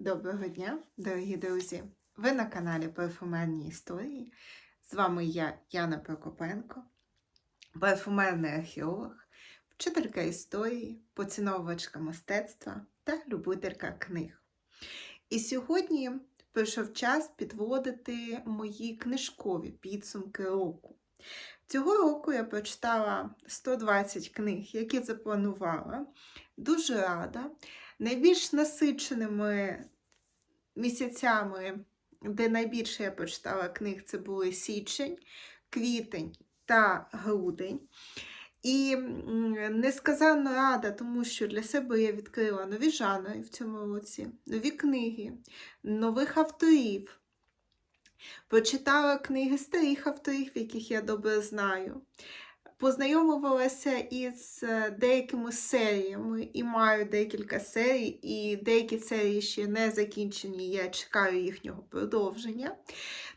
Доброго дня, дорогі друзі! Ви на каналі Парфумерні історії. З вами я, Яна Прокопенко, парфумерний археолог, вчителька історії, поціновувачка мистецтва та любителька книг. І сьогодні прийшов час підводити мої книжкові підсумки року. Цього року я прочитала 120 книг, які запланувала. Дуже рада. Найбільш насиченими місяцями, де найбільше я прочитала книг, це були січень, квітень та грудень. І несказанно рада, тому що для себе я відкрила нові жанри в цьому році, нові книги, нових авторів. Прочитала книги старих авторів, яких я добре знаю. Познайомувалася із е, деякими серіями і маю декілька серій, і деякі серії ще не закінчені, я чекаю їхнього продовження.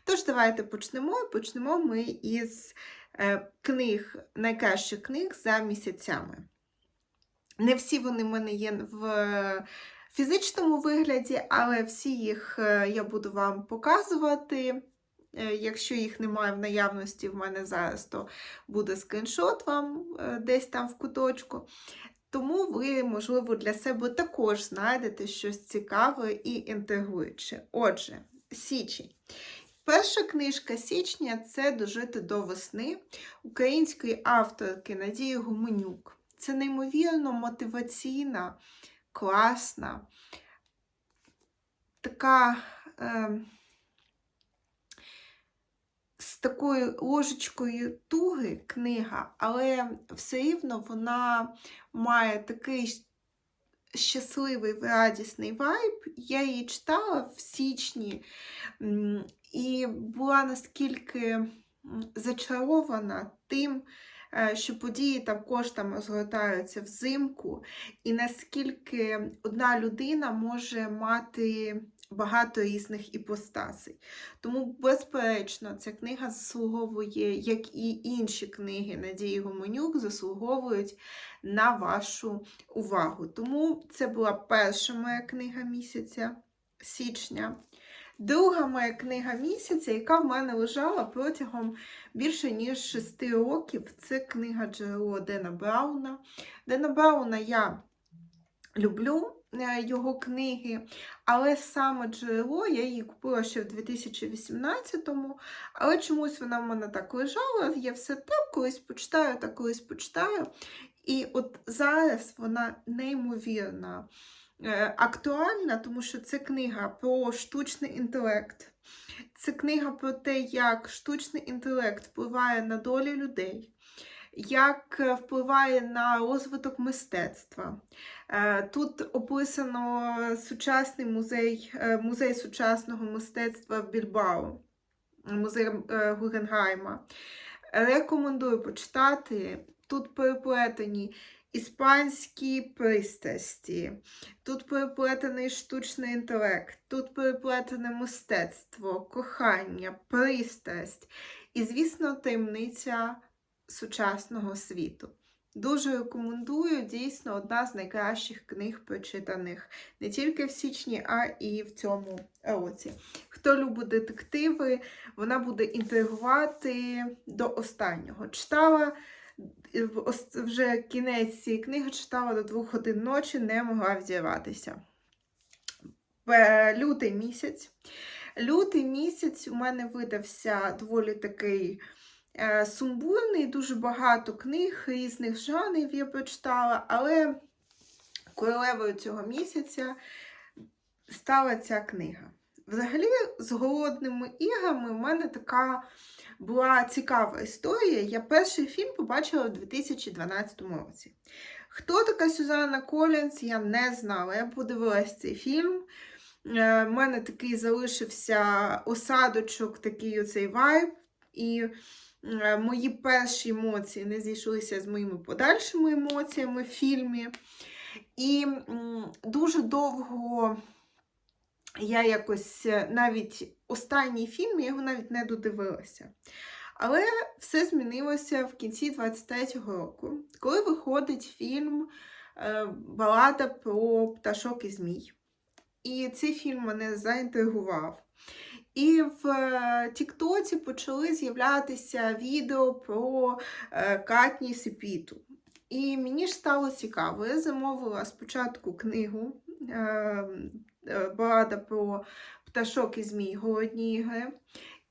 Тож, давайте почнемо. Почнемо ми із е, книг, найкращих книг за місяцями. Не всі вони в мене є в фізичному вигляді, але всі їх е, я буду вам показувати. Е, Якщо їх немає в наявності в мене зараз, то буде скріншот вам е, десь там в куточку. Тому ви, можливо, для себе також знайдете щось цікаве і інтригуюче. Отже, січень. Перша книжка січня це Дожити до весни української авторки Надії Гуменюк. Це неймовірно мотиваційна, класна, така. Е, такою ложечкою туги книга, але все рівно вона має такий щасливий радісний вайб. Я її читала в січні і була наскільки зачарована тим, е, що події також там розгортаються взимку, і наскільки одна людина може мати багато різних іпостасей. Тому, безперечно, ця книга заслуговує, як і інші книги Надії Гуменюк, заслуговують на вашу увагу. Тому це була перша моя книга місяця січня. Друга моя книга місяця, яка в мене лежала протягом більше ніж 6 років, це книга Джерело Дена Брауна. Дена Брауна я люблю його книги, але саме джерело я її купила ще в 2018-му, але чомусь вона в мене так лежала, я все так колись почитаю, так колись почитаю. І от зараз вона неймовірна. е, Актуальна, тому що це книга про штучний інтелект. Це книга про те, як штучний інтелект впливає на долі людей, як е, впливає на розвиток мистецтва. Е, Тут описано сучасний музей, е, музей сучасного мистецтва в Більбао, музей е, Гугенгайма. Рекомендую почитати. Тут переплетені іспанські пристрасті, тут переплетений штучний інтелект, тут переплетене мистецтво, кохання, пристрасть і, звісно, таємниця сучасного світу. Дуже рекомендую, дійсно, одна з найкращих книг прочитаних не тільки в січні, а і в цьому році. Хто любить детективи, вона буде інтригувати до останнього. Читала вже кінець цієї книги, читала до двох годин ночі, не могла взірватися. Лютий місяць. Лютий місяць у мене видався доволі такий сумбурний, дуже багато книг різних жанрів я прочитала, але королевою цього місяця стала ця книга. Взагалі, з голодними іграми в мене така була цікава історія. Я перший фільм побачила в 2012 році. Хто така Сюзанна Колінс, я не знала. Я подивилась цей фільм. У мене такий залишився осадочок, такий оцей вайб. І е, мої перші емоції не зійшлися з моїми подальшими емоціями в фільмі. І дуже довго я якось е, навіть останній фільм, я його навіть не додивилася. Але все змінилося в кінці 23-го року, коли виходить фільм е, Балада про пташок і змій. І цей фільм мене заінтригував. І в е, Тіктоці почали з'являтися відео про е, Катніс і мені ж стало цікаво. Я замовила спочатку книгу е, Балада про пташок і змій голодні ігри.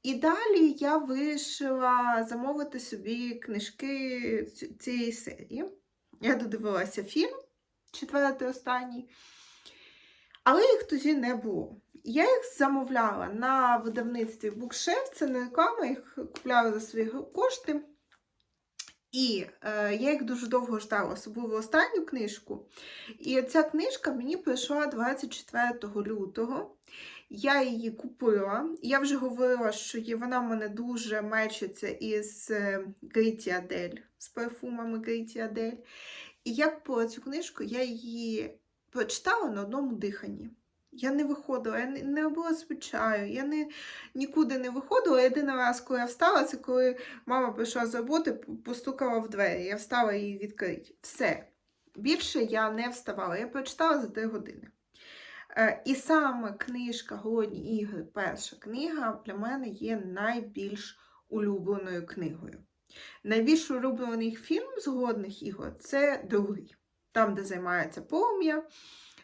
І далі я вирішила замовити собі книжки цієї серії. Я додивилася фільм, четвертий останній, але їх тоді не було. Я їх замовляла на видавництві Букшеф, це не реклама, їх купляла за свої кошти. І е, я їх дуже довго ждала, особливо останню книжку. І ця книжка мені прийшла 24 лютого. Я її купила. Я вже говорила, що вона в мене дуже мечиться із Гріті Адель, з парфумами Гріті Адель. І я купила цю книжку, я її прочитала на одному диханні. Я не виходила, я не, робила собі я не, нікуди не виходила. Єдиний раз, коли я встала, це коли мама прийшла з роботи, постукала в двері. Я встала її відкрити. Все. Більше я не вставала. Я прочитала за 3 години. Е, І саме книжка Голодні ігри, перша книга для мене є найбільш улюбленою книгою. Найбільш улюблений фільм з голодних ігор це другий. Там, де займається полум'я,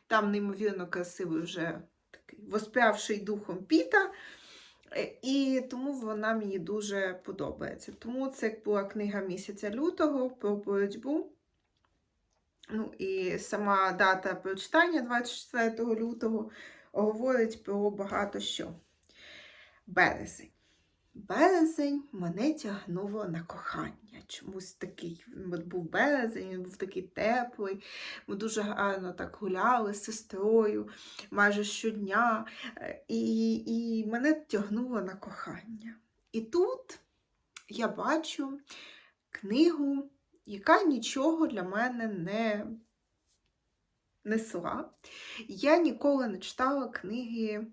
там неймовірно красивий вже такий воспрявший духом Піта. Е, І тому вона мені дуже подобається. Тому це була книга місяця лютого про боротьбу. Ну і сама дата прочитання 24 лютого говорить про багато що. Березень. Березень мене тягнуло на кохання. Чомусь такий от був березень, він був такий теплий. Ми дуже гарно так гуляли з сестрою майже щодня. Е, І, і мене тягнуло на кохання. І тут я бачу книгу, яка нічого для мене не несла. Я ніколи не читала книги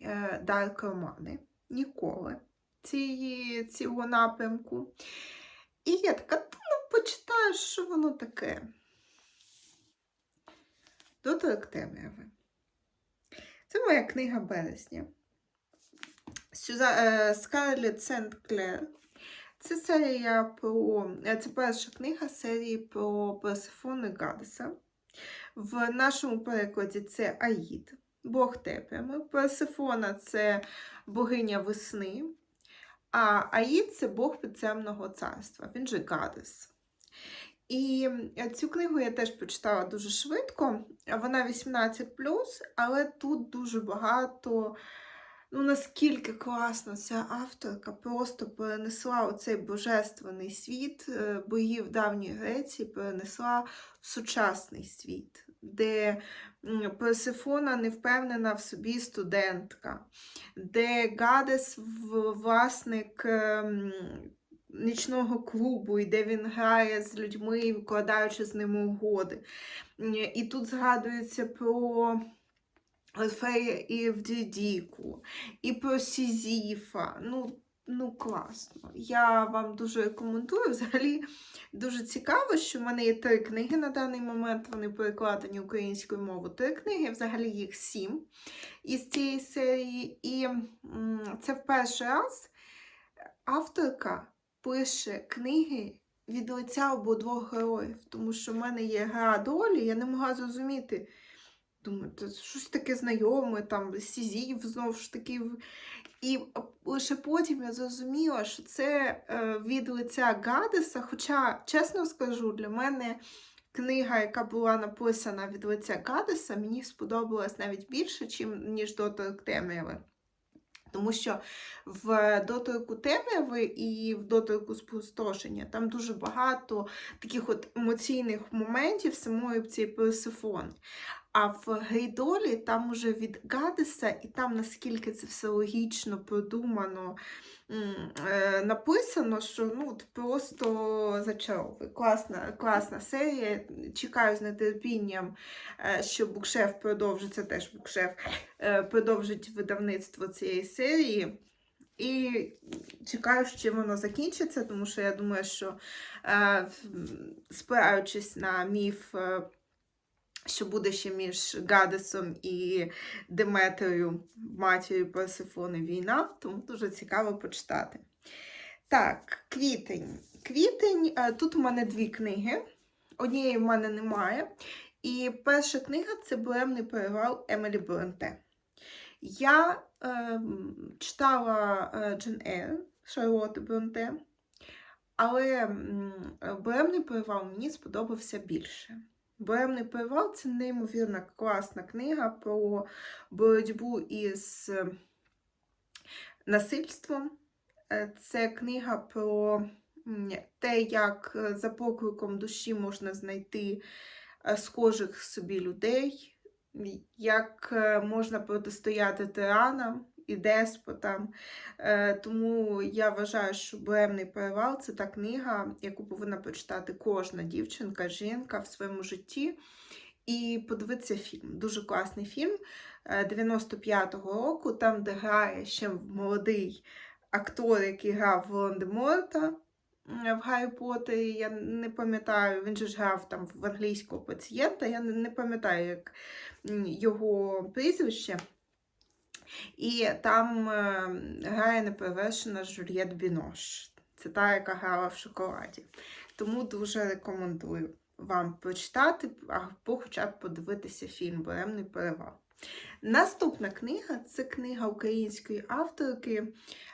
е, Дарк Романи. Ніколи цієї, цього напрямку. І я така, «Та ну почитаю, що воно таке. Доторок темряви. Це моя книга березня. Е, Скарлетт Сент Клер. Це серія про. е, Це перша книга серії про Персифону і Гадеса. В нашому перекладі це Аїд, Бог темряви. Персифона це богиня весни, а Аїд це Бог підземного царства. Він же Гадес. І е, цю книгу я теж прочитала дуже швидко. Вона 18, але тут дуже багато. Ну, наскільки класно ця авторка просто перенесла оцей божественний світ е, богів давньої Греції, перенесла в сучасний світ, де Персифона не впевнена в собі студентка, де Гадес власник ем, нічного клубу, і де він грає з людьми, викладаючи з ними угоди. І тут згадується про Орфея і Евдідіку, і про Сізіфа. Ну, ну класно. Я вам дуже рекомендую. Взагалі дуже цікаво, що в мене є три книги на даний момент. Вони перекладені українською мовою. Три книги, взагалі їх сім із цієї серії. І це в перший раз авторка пише книги від лиця обидвох героїв, тому що в мене є гра долі, я не могла зрозуміти. Думаю, це щось таке знайоме, там Сізів знову ж таки. І лише потім я зрозуміла, що це е, від лиця Гадеса. Хоча, чесно скажу, для мене книга, яка була написана від лиця Гадеса, мені сподобалась навіть більше, ніж доторк темряви. Тому що в доторку темряви і в доторку спустошення там дуже багато таких от емоційних моментів самої цієї Персифони. А в Гейдолі там уже від Гадеса, і там наскільки це все логічно, продумано е, написано, що ну, просто зачаровує. Класна, класна серія. Чекаю з нетерпінням, е, що букшеф продовжить, це теж букшеф, е, продовжить видавництво цієї серії. І чекаю, що воно закінчиться, тому що я думаю, що спираючись на міф що буде ще між Гадесом і Деметрою, матір'ю Персифони війна, тому дуже цікаво почитати. Так, квітень. Квітень, е, тут у мене дві книги. Однієї в мене немає. І перша книга це Буремний перевал Емелі Бронте. Я е, читала Джен Ейр Шарлотти Бронте, але м, Буремний перевал мені сподобався більше. Буремний перевал це неймовірно класна книга про боротьбу із е, насильством. Е, Це книга про те, як е, за покликом душі можна знайти схожих собі людей, як можна протистояти тиранам і деспотам. Е, Тому я вважаю, що Буремний перевал це та книга, яку повинна прочитати кожна дівчинка, жінка в своєму житті. І подивитися фільм. Дуже класний фільм е, 95-го року, там, де грає ще молодий актор, який грав Волан-де-Морта в Гаррі Поттері. Я не пам'ятаю, він же ж грав там в англійського пацієнта. Я не пам'ятаю, як його прізвище. І там е, грає неперевершена Жюльєт Бінош. Це та, яка грала в шоколаді. Тому дуже рекомендую вам прочитати або хоча б подивитися фільм Буремний перевал. Наступна книга це книга української авторки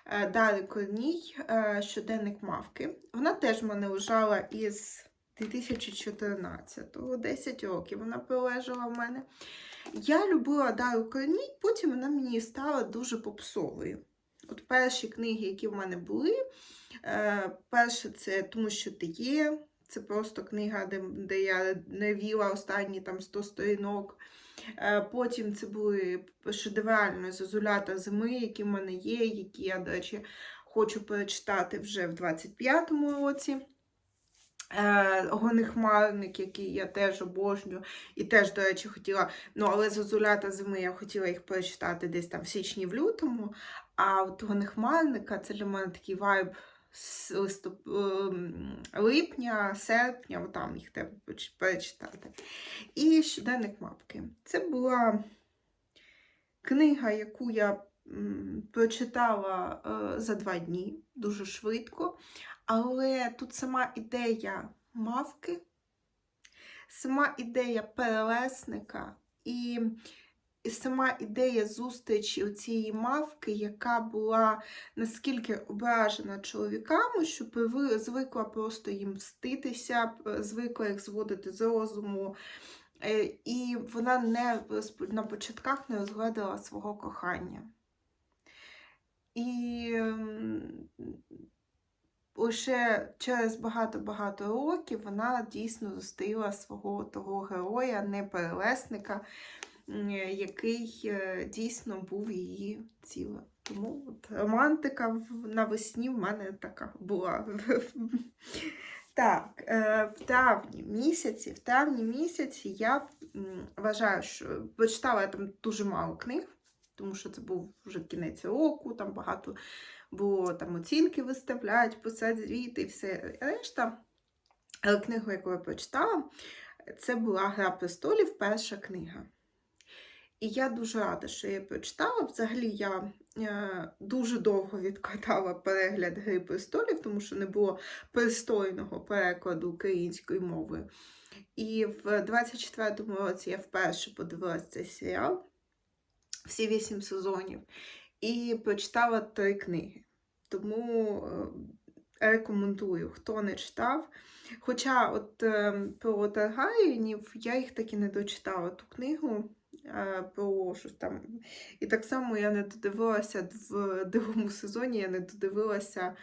е, Дари Корній е, Щоденник мавки. Вона теж мене лежала із 2014-го, 10 років вона пролежала в мене. Я любила Дару Корній, потім вона мені стала дуже попсовою. От перші книги, які в мене були, е, перше це Тому що ти є. Це просто книга, де, де я не віла останні там 100 сторінок. Е, Потім це були шедевральні зозулята зими, які в мене є, які я, до речі, хочу перечитати вже в 25-му році. Е, Гонихмарник, який я теж обожнюю, і теж, до речі, хотіла, ну, але зозулята зими я хотіла їх перечитати десь там в січні в лютому. А от Гонихмарника це для мене такий вайб з листоп... ем, липня, серпня, отам їх треба перечитати. І щоденник мапки. Це була книга, яку я прочитала е, за два дні, дуже швидко. Але тут сама ідея мавки, сама ідея перелесника і, сама ідея зустрічі цієї мавки, яка була наскільки ображена чоловіками, що звикла просто їм мститися, звикла їх зводити з розуму. Е, І вона не на початках не розглядала свого кохання. І лише через багато-багато років вона дійсно зустріла свого того героя, не перелесника, який е, дійсно був її цілим. Тому от романтика навесні в мене така була. Так, е, в травні місяці, в травні місяці я вважаю, що прочитала я там дуже мало книг, тому що це був вже кінець року, там багато було там оцінки виставляють, писати звіти і все решта. Але книгу, яку я прочитала, це була Гра престолів, перша книга. І я дуже рада, що я прочитала. Взагалі я е, дуже довго відкладала перегляд Гри престолів, тому що не було пристойного перекладу українською мовою. І в 24-му році я вперше подивилася цей серіал, всі вісім сезонів, і прочитала три книги. Тому е, рекомендую, хто не читав. Хоча от е, про Таргаєнів я їх таки не дочитала ту книгу е, про щось там. І так само я не додивилася в другому сезоні, я не додивилася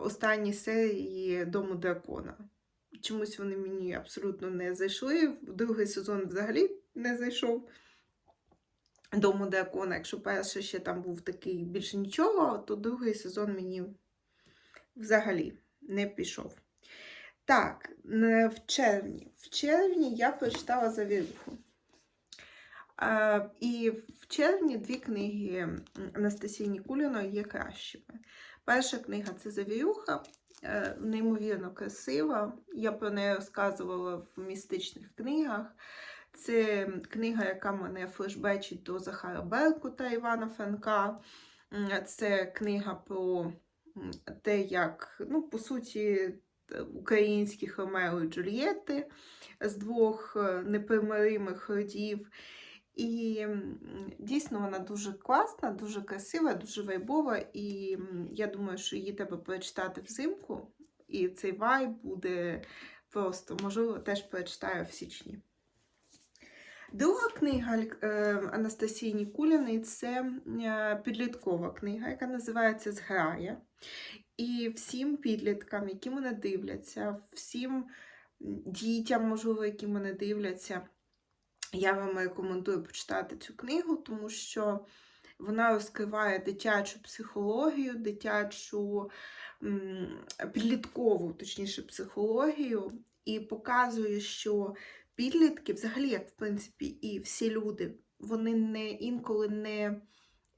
останні серії Дому дракона. Чомусь вони мені абсолютно не зайшли. Другий сезон взагалі не зайшов. Дому дракона, якщо перший ще там був такий більше нічого, то другий сезон мені взагалі не пішов. Так, в червні. В червні я прочитала Завірюху. Е, і в червні дві книги Анастасії Нікуліної є кращими. Перша книга це Завірюха. е, неймовірно красива. Я про неї розказувала в містичних книгах. Це книга, яка мене флешбечить до Захара Беркута Івана Франка. Це книга про те, як, ну, по суті, т- українських Ромео і Джульєтти з двох е, непримиримих родів. І дійсно вона дуже класна, дуже красива, дуже вайбова. І я думаю, що її треба прочитати взимку. І цей вайб буде просто, можливо, теж прочитаю в січні. Друга книга е, Анастасії Нікуліної це е, підліткова книга, яка називається Зграя. І всім підліткам, які мене дивляться, всім дітям, можливо, які мене дивляться, я вам рекомендую почитати цю книгу, тому що вона розкриває дитячу психологію, дитячу підліткову, точніше, психологію, і показує, що підлітки, взагалі, як в принципі, і всі люди, вони не інколи не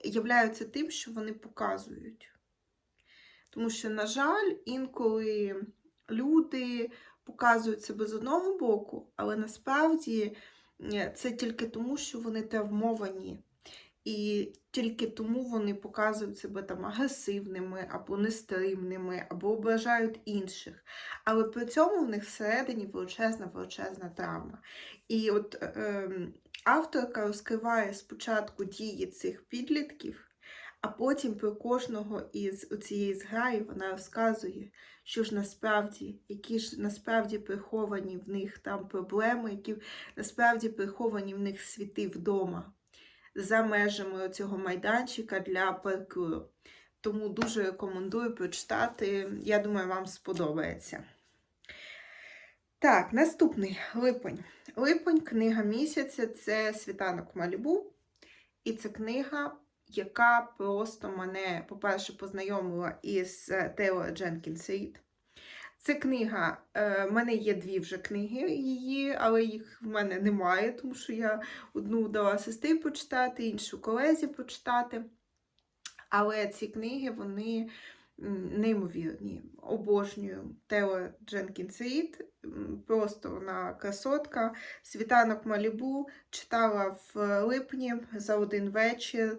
являються тим, що вони показують. Тому що, на жаль, інколи люди показують себе з одного боку, але насправді е, це тільки тому, що вони травмовані. І тільки тому вони показують себе там агресивними або нестримними, або ображають інших. Але при цьому в них всередині величезна величезна травма. І от ем, авторка розкриває спочатку дії цих підлітків, а потім про кожного із цієї зграї вона розказує, що ж насправді, які ж насправді приховані в них там проблеми, які насправді приховані в них світи вдома за межами цього майданчика для паркуру. Тому дуже рекомендую прочитати. Я думаю, вам сподобається. Так, наступний липень. Липень, книга місяця це світанок Малібу. І це книга, яка просто мене, по-перше, познайомила із Тейлор Дженкінс Рід. Це книга, е, в мене є дві вже книги її, але їх в мене немає, тому що я одну дала сестрі почитати, іншу колезі почитати. Але ці книги, вони неймовірні. Обожнюю Тейлор Дженкінс Рід. Просто вона красотка. Світанок Малібу читала в липні за один вечір.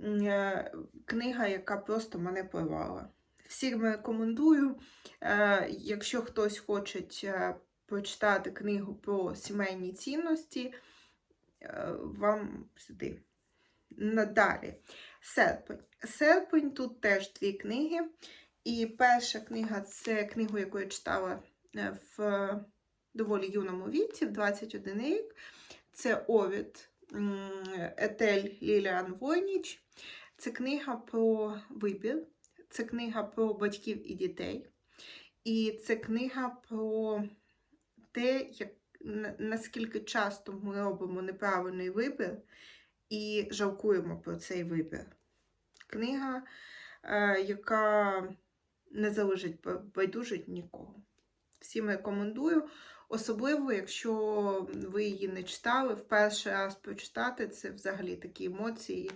Е, Книга, яка просто мене порвала. Всім рекомендую. Е, Якщо хтось хоче е, прочитати книгу про сімейні цінності, е, вам сюди. Надалі. Серпень. Серпень тут теж дві книги. І перша книга це книгу, яку я читала в доволі юному віці, в 21 рік. Це Овід Етель Ліліан Войніч. Це книга про вибір, це книга про батьків і дітей. І це книга про те, як, наскільки часто ми робимо неправильний вибір і жалкуємо про цей вибір. Книга, е, яка не залежить байдужить нікого. Всім рекомендую. Особливо, якщо ви її не читали, в перший раз прочитати це взагалі такі емоції,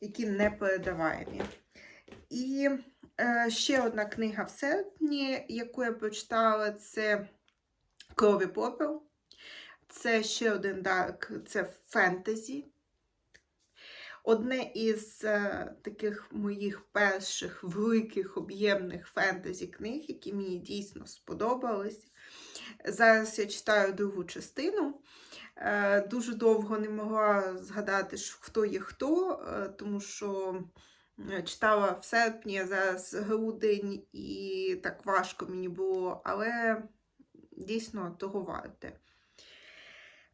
які не передаваємі. І е, ще одна книга в серпні, яку я прочитала, це Крові попел. Це ще один дарк, це фентезі. Одне із е, таких моїх перших великих об'ємних фентезі книг, які мені дійсно сподобались. Зараз я читаю другу частину. Е, дуже довго не могла згадати, хто є хто, е, тому що читала в серпні, зараз грудень, і так важко мені було, але дійсно того варте.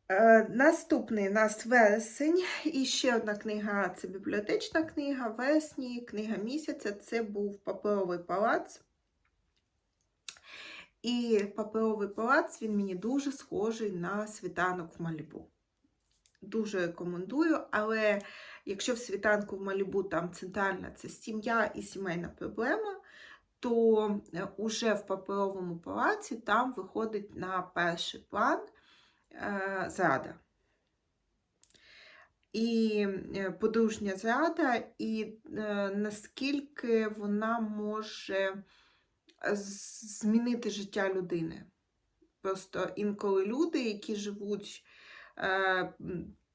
Е, Наступний у нас вересень. І ще одна книга це бібліотечна книга. Вересні, книга місяця це був паперовий палац. І паперовий палац він мені дуже схожий на світанок в Малібу. Дуже рекомендую, але якщо в світанку в Малібу там центральна це сім'я і сімейна проблема, то е, уже в паперовому палаці там виходить на перший план е, зрада. І е, подружня зрада, і наскільки вона може змінити життя людини. Просто інколи люди, які живуть,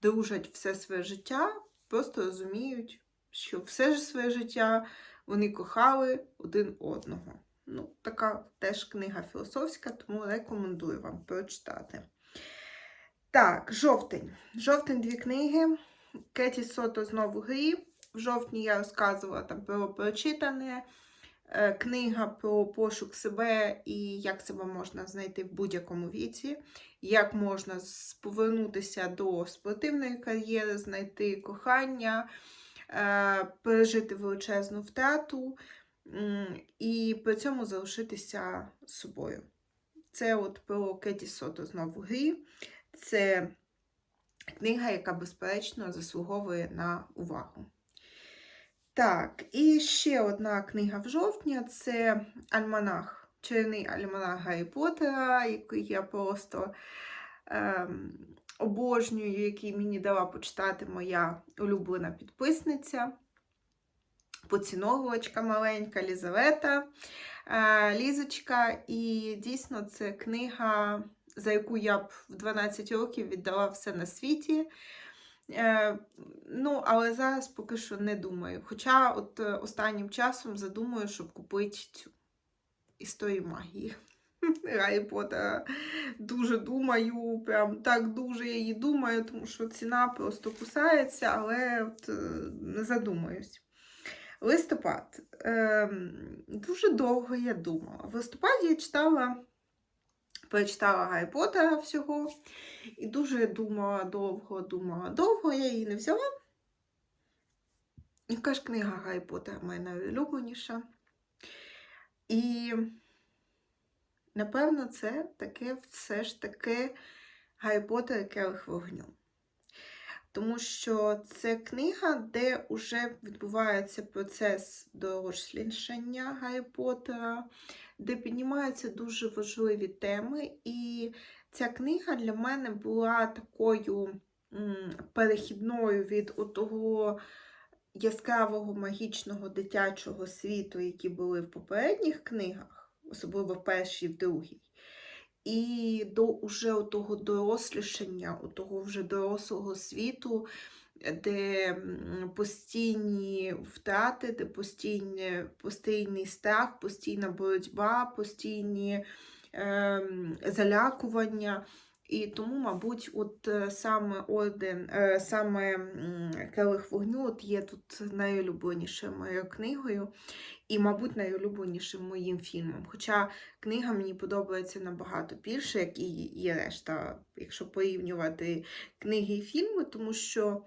дружать все своє життя, просто розуміють, що все ж своє життя вони кохали один одного. Ну, така теж книга філософська, тому рекомендую вам прочитати. Так, жовтень. Жовтень дві книги. Кеті Сото знову грі. В жовтні я розказувала там про прочитане. Е, Книга про пошук себе і як себе можна знайти в будь-якому віці, як можна повернутися до спортивної кар'єри, знайти кохання, е, пережити величезну втрату і при цьому залишитися собою. Це от про Кеті Сото знову грі. Це книга, яка, безперечно, заслуговує на увагу. Так, і ще одна книга в жовтні це Альманах, чарівний альманах Гаррі Поттера, який я просто ем, обожнюю, який мені дала почитати моя улюблена підписниця, поціновувачка маленька Лізавета. Е, Лізочка, і дійсно це книга, за яку я б в 12 років віддала все на світі. Е, ну, але зараз поки що не думаю. Хоча от е, останнім часом задумую, щоб купити цю історію магії. Гаррі Поттера. Дуже думаю, прям так дуже я її думаю, тому що ціна просто кусається, але от, е, не задумаюсь. Листопад. Ем, дуже довго я думала. В листопаді я читала, прочитала Гаррі Поттера всього. І дуже думала довго, думала довго, я її не взяла. Яка ж книга Гаррі Поттера моя найулюбленіша. І, напевно, це таке все ж таки Гаррі Поттер і Келих вогню. Тому що це книга, де вже відбувається процес дорослішання Гаррі Поттера, де піднімаються дуже важливі теми. І ця книга для мене була такою перехідною від того яскравого магічного дитячого світу, які були в попередніх книгах, особливо в першій і в другій. І до уже того дорослішання, того вже дорослого світу, де постійні втрати, де постійні, постійний страх, постійна боротьба, постійні е, залякування. І тому, мабуть, от е, саме орден, е, саме Келих вогню от є тут найулюбленішою моєю книгою, і, мабуть, найулюбленішим моїм фільмом. Хоча книга мені подобається набагато більше, як і є решта, якщо порівнювати книги і фільми, тому що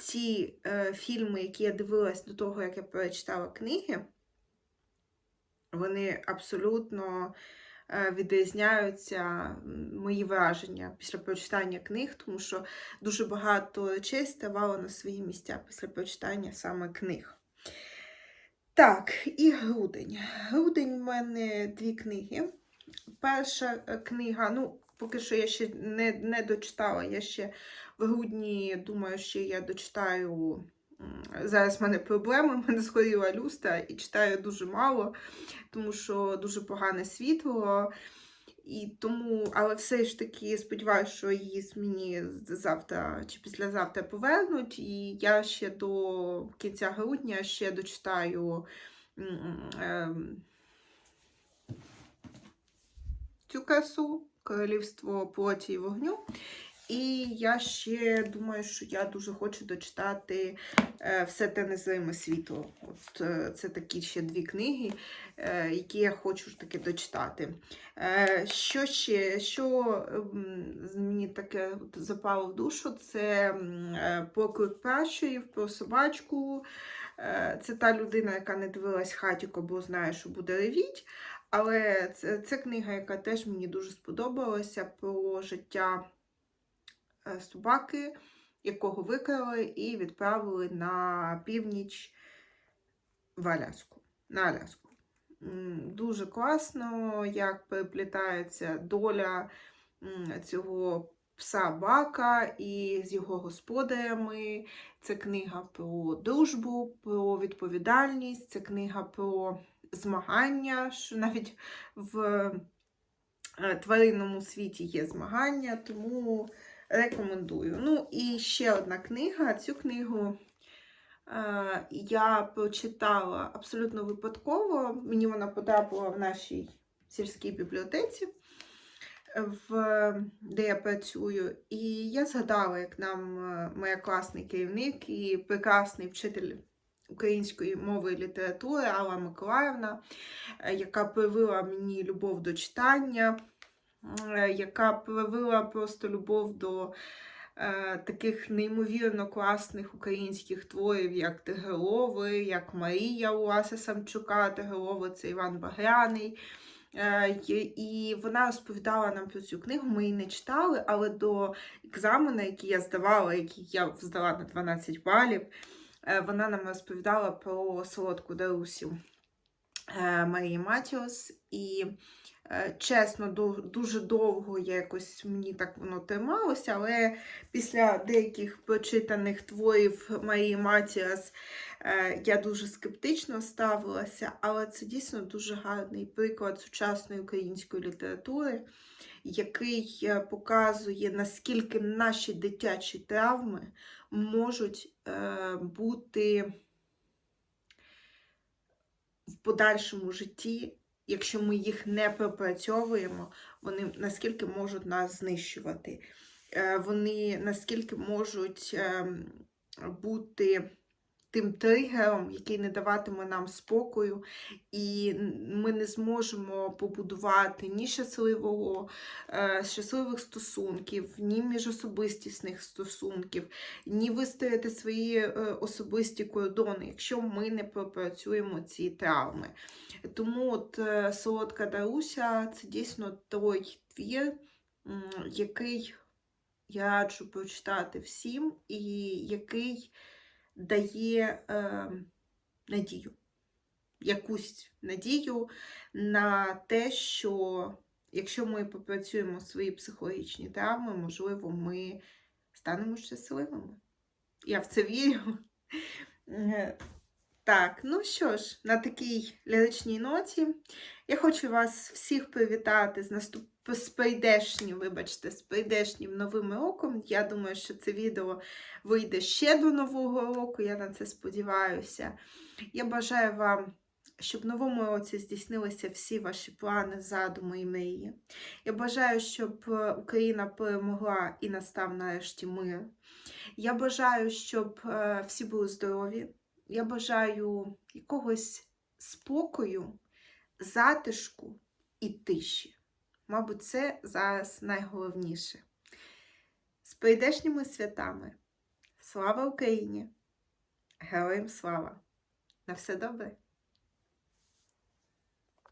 ці е, фільми, які я дивилась до того, як я перечитала книги, вони абсолютно відрізняються мої враження після прочитання книг, тому що дуже багато речей ставало на свої місця після прочитання саме книг. Так, і грудень. Грудень у мене дві книги. Перша е, книга, ну, поки що я ще не, не дочитала, я ще в грудні думаю, що я дочитаю. Зараз в мене проблеми, в мене згоріла люстра і читаю дуже мало, тому що дуже погане світло. І тому, але все ж таки сподіваюся, що її мені завтра чи післязавтра повернуть. І я ще до кінця грудня ще дочитаю ем, цю красу Королівство плоті і вогню. І я ще думаю, що я дуже хочу дочитати е, все те незриме світло. От е, це такі ще дві книги, е, які я хочу ж таки дочитати. Що ще, що мені таке запало в душу, це поклик пращурів про собачку. Це та людина, яка не дивилась хатіко, бо знає, що буде ревіть. Але це, це книга, яка теж мені дуже сподобалася про життя собаки, якого викрали і відправили на північ в Аляску. На Аляску. Дуже класно, як переплітається доля цього пса Бака і з його господарями. Це книга про дружбу, про відповідальність, це книга про змагання, що навіть в е, тваринному світі є змагання, тому рекомендую. Ну і ще одна книга. Цю книгу е, я прочитала абсолютно випадково. Мені вона потрапила в нашій сільській бібліотеці, в, де я працюю. І я згадала, як нам е, моя класний керівник і прекрасний вчитель української мови і літератури Алла Миколаївна, е, яка привила мені любов до читання, яка привила просто любов до е, таких неймовірно класних українських творів, як Тигелови, як Марія Уласа Самчука, Тигелови це Іван Багряний. Е, І вона розповідала нам про цю книгу. Ми її не читали, але до екзамену, який я здавала, який я здала на 12 балів, е, вона нам розповідала про солодку Дарусю е, Марії Матіос. І е, чесно, дуже довго якось мені так воно трималося, але після деяких прочитаних творів Марії Матіас е, я дуже скептично ставилася, але це дійсно дуже гарний приклад сучасної української літератури, який е, показує, наскільки наші дитячі травми можуть е, бути в подальшому житті, якщо ми їх не пропрацьовуємо, вони наскільки можуть нас знищувати. Е, Вони наскільки можуть ем, бути тим тригером, який не даватиме нам спокою, і ми не зможемо побудувати ні щасливого, е, щасливих стосунків, ні міжособистісних стосунків, ні вистояти свої е, особисті кордони, якщо ми не пропрацюємо ці травми. Тому от е, Солодка Даруся це дійсно той твір, який я раджу прочитати всім, і який дає е, надію, якусь надію на те, що якщо ми попрацюємо свої психологічні травми, можливо, ми станемо щасливими. Я в це вірю. Е, Так, ну що ж, на такій ліричній ноті я хочу вас всіх привітати з наступ... з вибачте, з прийдешнім новим роком. Я думаю, що це відео вийде ще до Нового року, я на це сподіваюся. Я бажаю вам, щоб в новому році здійснилися всі ваші плани, задуми і мрії. Я бажаю, щоб е, Україна перемогла і настав нарешті мир. Я бажаю, щоб е, всі були здорові. Я бажаю якогось спокою, затишку і тиші. Мабуть, це зараз найголовніше. З прийдешніми святами. Слава Україні! Героям слава! На все добре!